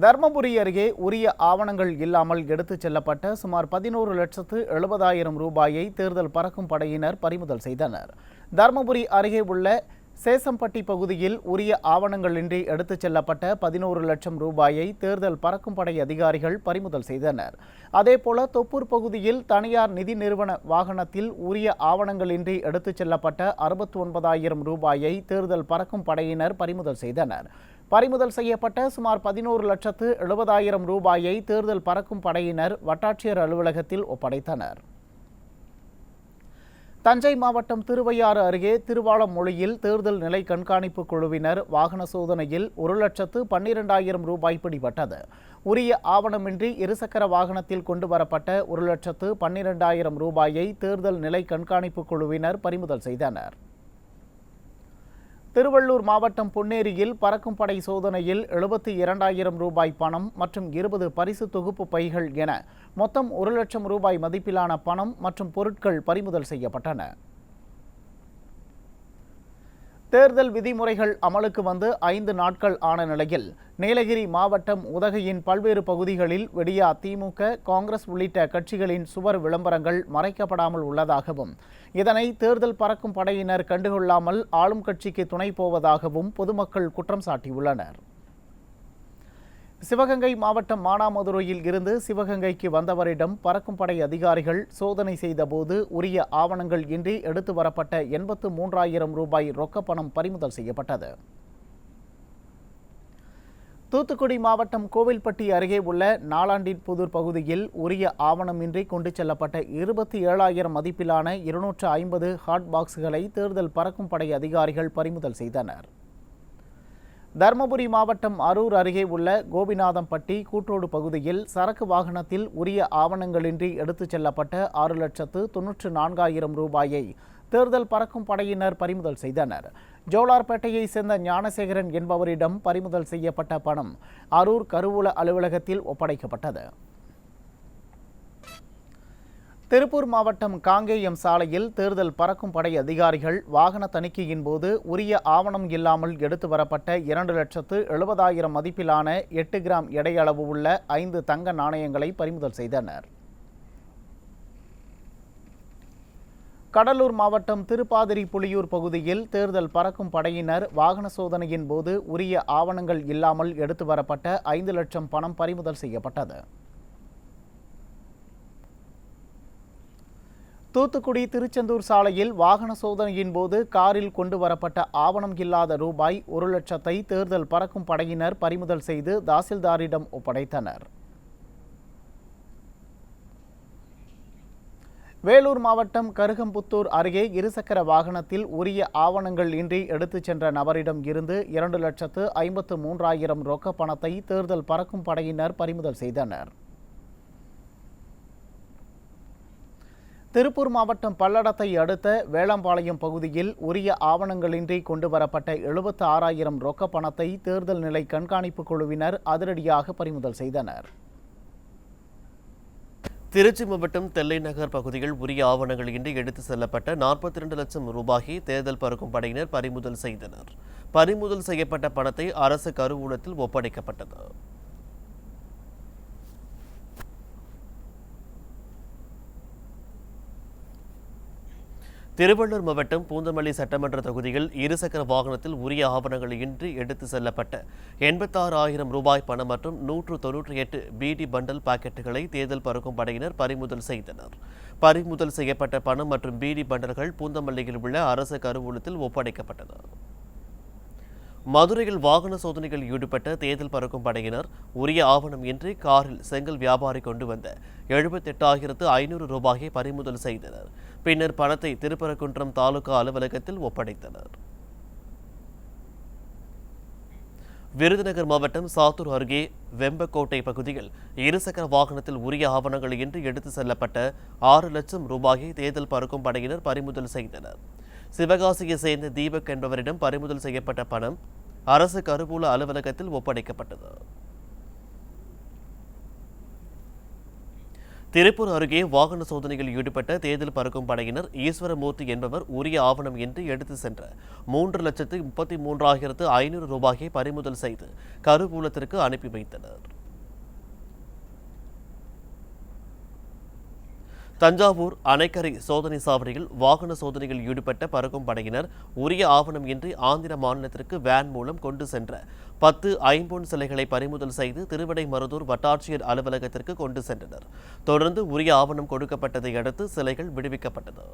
தர்மபுரி அருகே உரிய ஆவணங்கள் இல்லாமல் எடுத்துச் செல்லப்பட்ட சுமார் பதினோரு லட்சத்து எழுபதாயிரம் ரூபாயை தேர்தல் பறக்கும் படையினர் பறிமுதல் செய்தனர். தர்மபுரி அருகே உள்ள சேசம்பட்டி பகுதியில் உரிய ஆவணங்களின்றி எடுத்துச் செல்லப்பட்ட பதினோரு லட்சம் ரூபாயை தேர்தல் பறக்கும் படை அதிகாரிகள் பறிமுதல் செய்தனர். அதேபோல தொப்பூர் பகுதியில் தனியார் நிதி நிறுவன வாகனத்தில் உரிய ஆவணங்களின்றி எடுத்துச் செல்லப்பட்ட அறுபத்தி ஒன்பதாயிரம் ரூபாயை தேர்தல் பறக்கும் படையினர் பறிமுதல் செய்தனர். பறிமுதல் செய்யப்பட்ட சுமார் பதினோரு லட்சத்து எழுபதாயிரம் ரூபாயை தேர்தல் பறக்கும் படையினர் வட்டாட்சியர் அலுவலகத்தில் ஒப்படைத்தனர். தஞ்சை மாவட்டம் திருவையாறு அருகே திருவாளமொழியில் தேர்தல் நிலை கண்காணிப்பு குழுவினர் வாகன சோதனையில் ஒரு லட்சத்து பன்னிரெண்டாயிரம் ரூபாய் பிடிபட்டது. உரிய ஆவணமின்றி இருசக்கர வாகனத்தில் கொண்டு வரப்பட்ட ஒரு லட்சத்து பன்னிரெண்டாயிரம் ரூபாயை தேர்தல் நிலை கண்காணிப்பு குழுவினர் பறிமுதல் செய்தனர். திருவள்ளூர் மாவட்டம் பொன்னேரியில் பறக்கும் படை சோதனையில் எழுபத்தி இரண்டாயிரம் ரூபாய் பணம் மற்றும் இருபது பரிசு தொகுப்பு பைகள் என மொத்தம் ஒரு லட்சம் ரூபாய் மதிப்பிலான பணம் மற்றும் பொருட்கள் பறிமுதல் செய்யப்பட்டன. தேர்தல் விதிமுறைகள் அமலுக்கு வந்து ஐந்து நாட்கள் ஆன நிலையில் நீலகிரி மாவட்டம் உதகையின் பல்வேறு பகுதிகளில் வெடியா திமுக காங்கிரஸ் உள்ளிட்ட கட்சிகளின் சுவர் விளம்பரங்கள் மறைக்கப்படாமல் உள்ளதாகவும் இதனை தேர்தல் பறக்கும் படையினர் கண்டுகொள்ளாமல் ஆளும் கட்சிக்கு துணை போவதாகவும் பொதுமக்கள் குற்றம் சாட்டியுள்ளனர். சிவகங்கை மாவட்டம் மானாமதுரையில் இருந்து சிவகங்கைக்கு வந்தவரிடம் பறக்கும் படை அதிகாரிகள் சோதனை செய்தபோது உரிய ஆவணங்கள் இன்றி எடுத்து வரப்பட்ட எண்பத்து மூன்றாயிரம் ரூபாய் ரொக்க பணம் பறிமுதல் செய்யப்பட்டது. தூத்துக்குடி மாவட்டம் கோவில்பட்டி அருகே உள்ள நாளாண்டின் புதூர் பகுதியில் உரிய ஆவணமின்றி கொண்டு செல்லப்பட்ட இருபத்தி ஏழாயிரம் மதிப்பிலான இருநூற்று ஐம்பது ஹாட் பாக்ஸ்களை தேர்தல் பறக்கும் படை அதிகாரிகள் பறிமுதல் செய்தனர். தருமபுரி மாவட்டம் அரூர் அருகே உள்ள கோபிநாதம்பட்டி கூட்டோடு பகுதியில் சரக்கு வாகனத்தில் உரிய ஆவணங்களின்றி எடுத்துச் செல்லப்பட்ட ஆறு லட்சத்து தொன்னூற்று நான்காயிரம் ரூபாயை தேர்தல் பறக்கும் படையினர் பறிமுதல் செய்தனர். ஜோலார்பேட்டையை சேர்ந்த ஞானசேகரன் என்பவரிடம் பறிமுதல் செய்யப்பட்ட பணம் அரூர் கருவூல அலுவலகத்தில் ஒப்படைக்கப்பட்டது. திருப்பூர் மாவட்டம் காங்கேயம் சாலையில் தேர்தல் பறக்கும் படை அதிகாரிகள் வாகன தணிக்கையின் போது உரிய ஆவணம் இல்லாமல் எடுத்து வரப்பட்ட இரண்டு லட்சத்து எழுபதாயிரம் மதிப்பிலான எட்டு கிராம் எடையளவு உள்ள ஐந்து தங்க நாணயங்களை பறிமுதல் செய்தனர். கடலூர் மாவட்டம் திருப்பாதிரி புலியூர் பகுதியில் தேர்தல் பறக்கும் படையினர் வாகன சோதனையின் போது உரிய ஆவணங்கள் இல்லாமல் எடுத்து வரப்பட்ட ஐந்து லட்சம் பணம் பறிமுதல் செய்யப்பட்டது. தூத்துக்குடி திருச்செந்தூர் சாலையில் வாகன சோதனையின் போது காரில் கொண்டு வரப்பட்ட ஆவணம் இல்லாத ரூபாய் ஒரு லட்சத்தை தேர்தல் பறக்கும் படையினர் பறிமுதல் செய்து தாசில்தாரிடம் ஒப்படைத்தனர். வேலூர் மாவட்டம் கருகம்புத்தூர் அருகே இருசக்கர வாகனத்தில் உரிய ஆவணங்கள் இன்றி எடுத்துச் சென்ற நபரிடம் இருந்து இரண்டு லட்சத்து ஐம்பத்து மூன்றாயிரம் ரொக்க பணத்தை தேர்தல் பறக்கும் படையினர் பறிமுதல் செய்தனர். திருப்பூர் மாவட்டம் பல்லடத்தை அடுத்த வேளம்பாளையம் பகுதியில் உரிய ஆவணங்களின்றி கொண்டு வரப்பட்ட எழுபத்து ஆறாயிரம் ரொக்க பணத்தை தேர்தல் நிலை கண்காணிப்பு குழுவினர் அதிரடியாக பறிமுதல் செய்தனர். திருச்சி மாவட்டம் தெல்லை நகர் பகுதியில் உரிய ஆவணங்களின்றி எடுத்து செல்லப்பட்ட நாற்பத்தி இரண்டு லட்சம் ரூபாயை தேர்தல் பறக்கும் படையினர் பறிமுதல் செய்தனர். பறிமுதல் செய்யப்பட்ட பணத்தை அரசு கருவூலத்தில் ஒப்படைக்கப்பட்டது. திருவள்ளூர் மாவட்டம் பூந்தமல்லி சட்டமன்ற தொகுதியில் இருசக்கர வாகனத்தில் உரிய ஆவணங்கள் இன்றி எடுத்து செல்லப்பட்ட எண்பத்தாறு ஆயிரம் ரூபாய் பணம் மற்றும் நூற்று தொன்னூற்றி எட்டு பிடி பண்டல் பாக்கெட்டுகளை தேர்தல் பறக்கும் படையினர் பறிமுதல் செய்தனர். பறிமுதல் செய்யப்பட்ட பணம் மற்றும் பிடி பண்டல்கள் பூந்தமல்லியில் உள்ள அரசு கருவூலத்தில் ஒப்படைக்கப்பட்டது மதுரையில் வாகன சோதனையில் ஈடுபட்ட தேர்தல் பறக்கும் படையினர் உரிய ஆவணம் இன்றி காரில் செங்கல் வியாபாரி கொண்டு வந்த எழுபத்தெட்டாயிரத்து ஐநூறு ரூபாயை பறிமுதல் செய்தனர். பின்னர் பணத்தை திருப்பரங்குன்றம் தாலுகா அலுவலகத்தில் ஒப்படைத்தனர். விருதுநகர் மாவட்டம் சாத்தூர் அருகே வெம்பக்கோட்டை பகுதியில் இருசக்கர வாகனத்தில் உரிய ஆவணங்கள் இன்றி எடுத்து செல்லப்பட்ட ஆறு லட்சம் ரூபாயை தேர்தல் பறக்கும் படையினர் பறிமுதல் செய்தனர். சிவகாசியை சேர்ந்த தீபக் என்பவரிடம் பறிமுதல் செய்யப்பட்ட பணம் அரசு கருவூல அலுவலகத்தில் ஒப்படைக்கப்பட்டது. திருப்பூர் அருகே வாகன சோதனையில் ஈடுபட்ட தேர்தல் பறக்கும் படையினர் ஈஸ்வரமூர்த்தி என்பவர் உரிய ஆவணம் இன்றி எடுத்து சென்ற மூன்று லட்சத்து முப்பத்தி மூன்றாயிரத்து ஐநூறு ரூபாயை பறிமுதல் செய்து கருவூலத்திற்கு அனுப்பி வைத்தனர். தஞ்சாவூர் அணைக்கரை சோதனை சாவடியில் வாகன சோதனையில் ஈடுபட்ட பறக்கும் படையினர் உரிய ஆவணம் இன்றி ஆந்திர மாநிலத்திற்கு வேன் மூலம் கொண்டு சென்ற பத்து ஐம்பொன் சிலைகளை பறிமுதல் செய்து திருவிடைமருதூர் வட்டாட்சியர் அலுவலகத்திற்கு கொண்டு சென்றனர். தொடர்ந்து உரிய ஆவணம் கொடுக்கப்பட்டதை அடுத்து சிலைகள் விடுவிக்கப்பட்டது.